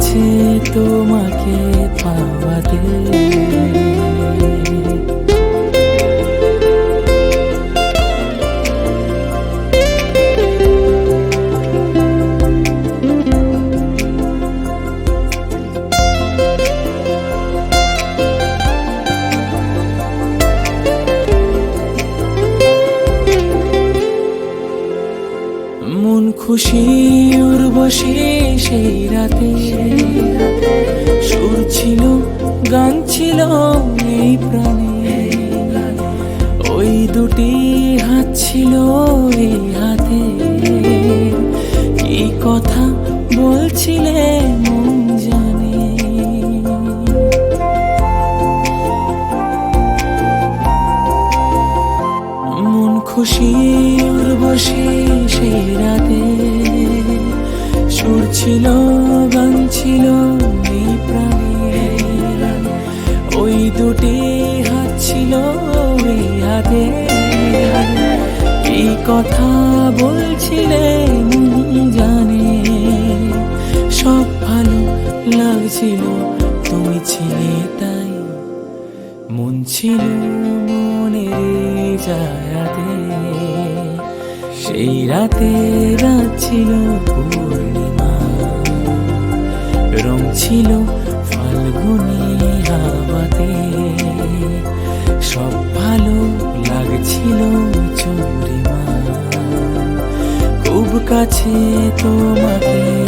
কাছে তোমাকে পাওয়াতে খুশি উর্বশী সেই রাতে। সুর ছিল, গান ছিল এই প্রাণে। ওই দুটি হাত ছিল এই হাতে। কি কথা বলছিলে মন জানে। মন খুশি উর্বশী এই কথা বলছিলে জানে। সব ভালো লাগছিল, তুমি ছিলে তাই। মন ছিল মনের জায়াতে। সেই রাতে রাত ছিল পূর্ণিমা। রং ছিল কাছে তোমাকে